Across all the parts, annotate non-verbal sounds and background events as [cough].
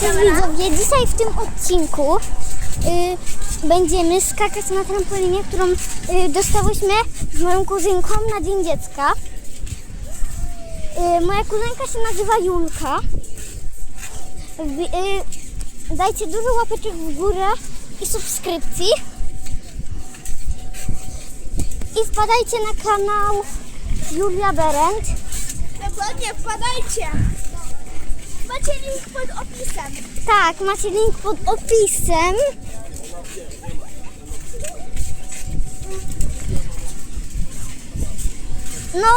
Cześć widzowie, dzisiaj w tym odcinku y, będziemy skakać na trampolinie, którą y, dostałyśmy z moją kuzynką na Dzień Dziecka. Y, moja kuzynka się nazywa Julka. Y, dajcie dużo łapeczek w górę i subskrypcji. I wpadajcie na kanał Julia Berend. Dokładnie, wpadajcie! Macie link pod opisem. Tak, macie link pod opisem. No,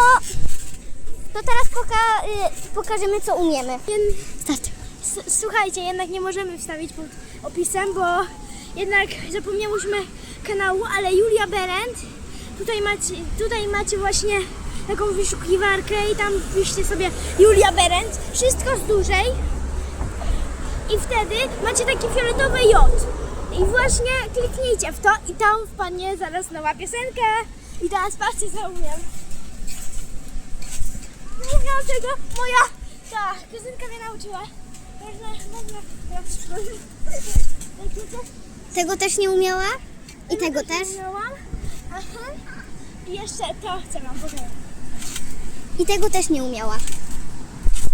to teraz poka- y, pokażemy, co umiemy. Start. S- Słuchajcie, jednak nie możemy wstawić pod opisem, bo jednak zapomniałyśmy kanału, ale Julia Berend, tutaj macie, tutaj macie właśnie taką wyszukiwarkę i tam piszcie sobie Julia Berend, wszystko z dużej i wtedy macie taki fioletowy J. I właśnie kliknijcie w to i tam wpadnie zaraz nowa piosenka. I teraz patrzcie co umiem. Nie miałam tego, moja ta kuzynka mnie nauczyła. Można, można. Tego też nie umiała? I tego też? Miałam. Aha. I jeszcze to chcę wam pokazać. I tego też nie umiała.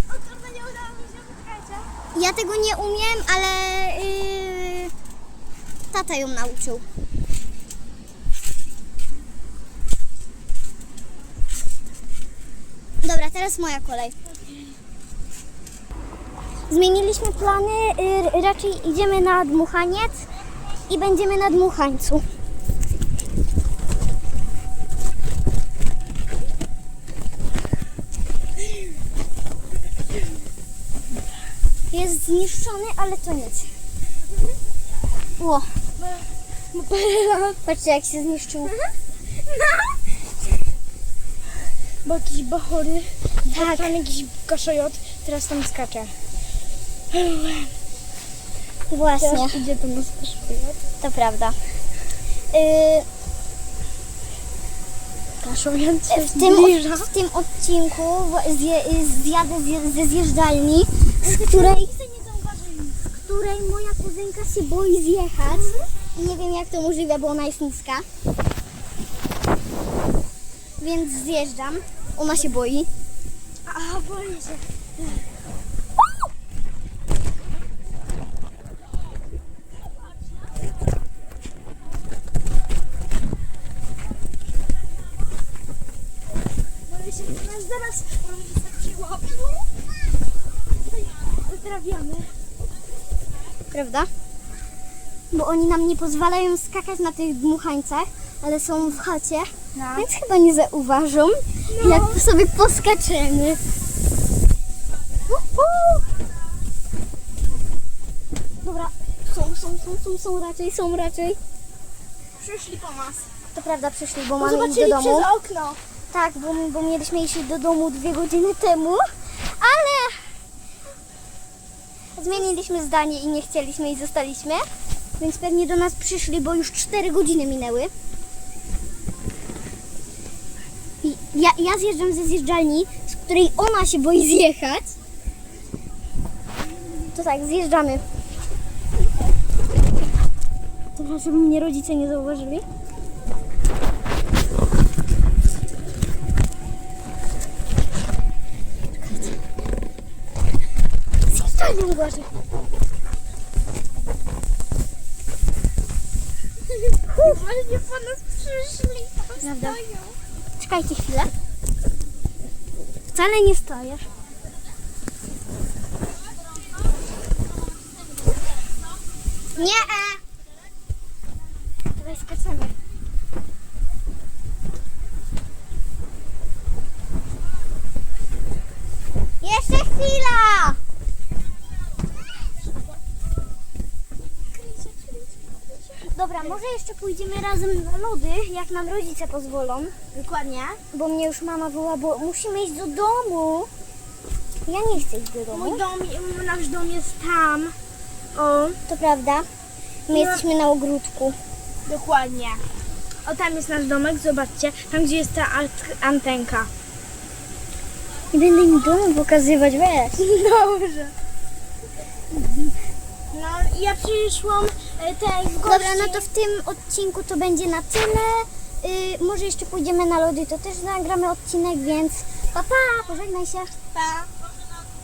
O kurde, nie udało mi się, poczekajcie. Ja tego nie umiem, ale y, tata ją nauczył. Dobra, teraz moja kolej. Zmieniliśmy plany, y, raczej idziemy na dmuchaniec i będziemy na dmuchańcu. Jest zniszczony, ale to nic. Ło, parę lat. patrzcie jak się zniszczył. Bo jakiś bachory. Tak. Tam jakiś kaszojot. Teraz tam skacze. Właśnie, Teraz idzie do nas kaszojot. to prawda. Y, Kaszojot się w, tym, zbliża. w tym odcinku zje, zjadę ze zjeżdżalni, z której, z której moja kuzynka się boi zjechać. I nie wiem jak to możliwe, bo ona jest niska. Więc zjeżdżam. Ona się boi. A, boję się. Boję się, nas zaraz rodzice przyłapią. Pozdrawiamy. Prawda? Bo oni nam nie pozwalają skakać na tych dmuchańcach, ale są w chacie, No. więc chyba nie zauważą, jak sobie poskaczemy. Uhu! Dobra, są, są, są, są, są raczej, są raczej. Przyszli po nas. To prawda, przyszli, bo mamy iść do domu. przez okno. Tak, bo, bo mieliśmy iść do domu dwie godziny temu, ale zmieniliśmy zdanie i nie chcieliśmy i zostaliśmy. Więc pewnie do nas przyszli, bo już 4 godziny minęły. I ja, ja zjeżdżam ze zjeżdżalni, z której ona się boi zjechać. To tak, zjeżdżamy. Dobra, żeby mnie rodzice nie zauważyli. Zjeżdżalnią gorzej. Właśnie po nas przyszli. Stoją. Czekajcie chwilę. Wcale nie stojesz. Nie. Dawaj skaczemy. Jeszcze chwila. Dobra, może jeszcze pójdziemy razem na lody, jak nam rodzice pozwolą. Dokładnie. Bo mnie już mama woła, bo musimy iść do domu. Ja nie chcę iść do domu. Mój dom, nasz dom jest tam. O, To prawda. My No. jesteśmy na ogródku. dokładnie. O, tam jest nasz domek, zobaczcie. Tam, gdzie jest ta antenka. Nie będę im domu pokazywać, wiesz. [laughs] Dobrze. ja przyszłam e, gości. Dobra, no to w tym odcinku to będzie na tyle. Y, może jeszcze pójdziemy na lody, to też nagramy odcinek, więc pa pa, pożegnaj się. Pa.